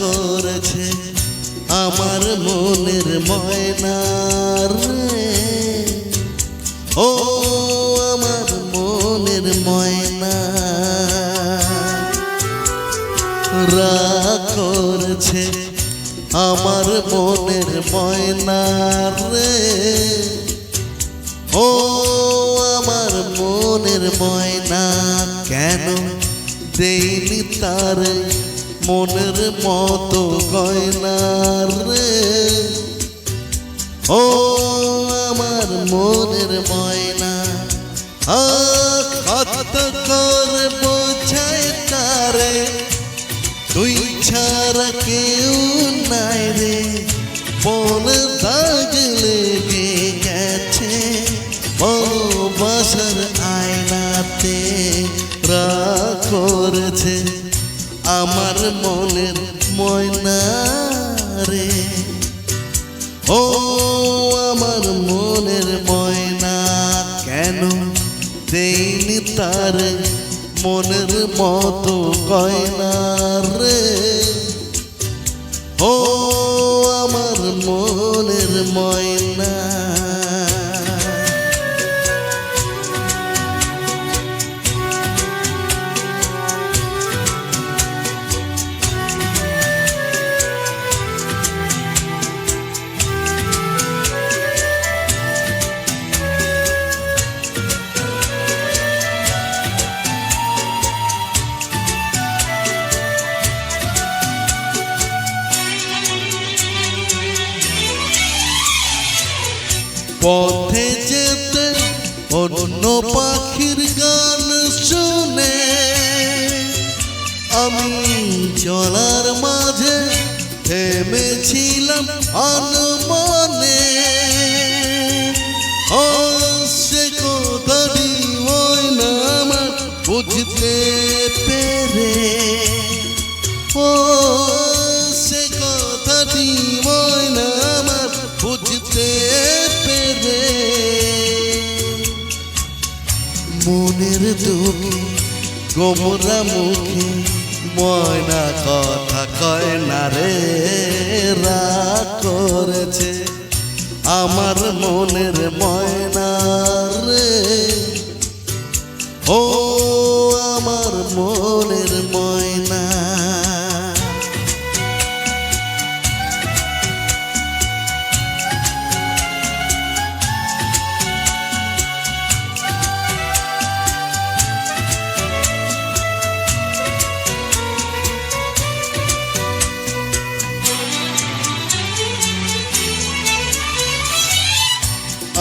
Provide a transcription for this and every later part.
করেছে আমার মনের ময়নার রে। ও আমার মনের ময়না। রাগ করেছে আমার মনের ময়নার রে। ও আমার মনের ময়না কেন দেইনি তার? মনের মতো গয়নার রে। ও আমার মনের ময়না হাত করে বোঝায় তারে। তুই ছাড়া কেউ নাই রে আমার মনের ময়না রে। ও আমার মনের ময়না, কেন দেইনি তার মনের মতো গয়না রে? ও আমার মনের ময়না। পথে যেতে অন্য পাখির গান শুনে আমি চলার মাঝে থেমেছিলাম আনমনে। সে কথাটি হয় না আমার বুঝতে পেরে। ও সে কথাটি হয় না আমার বুঝতে মনের দুঃখে গোমরা মুখে ময়না কথা কয় না রে, রাগ করেছে। আমার মনের ময়না রে, ও আমার মনের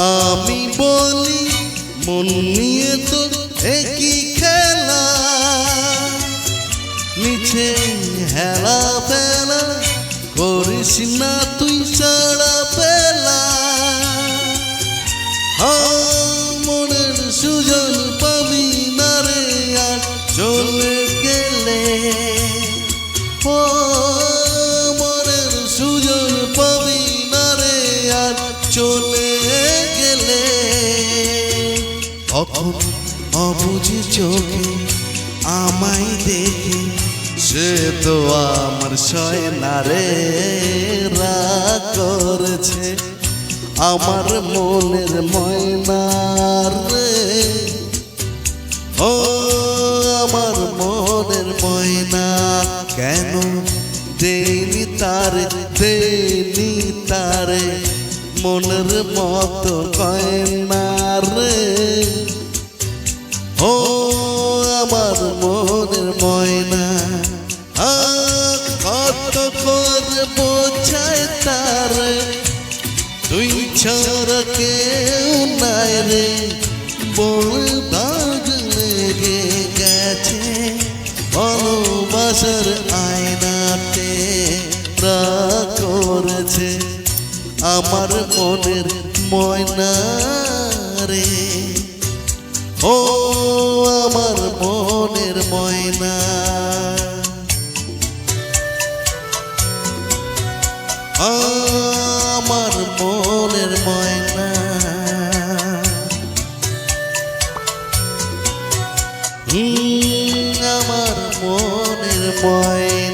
আমি বলি, মন নিয়ে তো একই খেলা। নিচে হেলা ফেলা করিস না তুই সারা পেলা। গেলে তখন অবুঝি চোখে আমায় দেখে। সে তো আমার সয় না রে করেছে। আমার মনের ময়নার রে। ও, আমার মনের ময়না কেন দেনি তারে দেনি তারে? মনের মতো রে ও আমার মনের ময়না কত করে বোঝায় তারে। তুই ছাড়া কেউ নাই রে বল দাগ গেছে। ভালোবাসার আমার মনের ময়না রে। ও আমার মনের ময়না। আমার মনের ময়না। আমার মনের ময়না।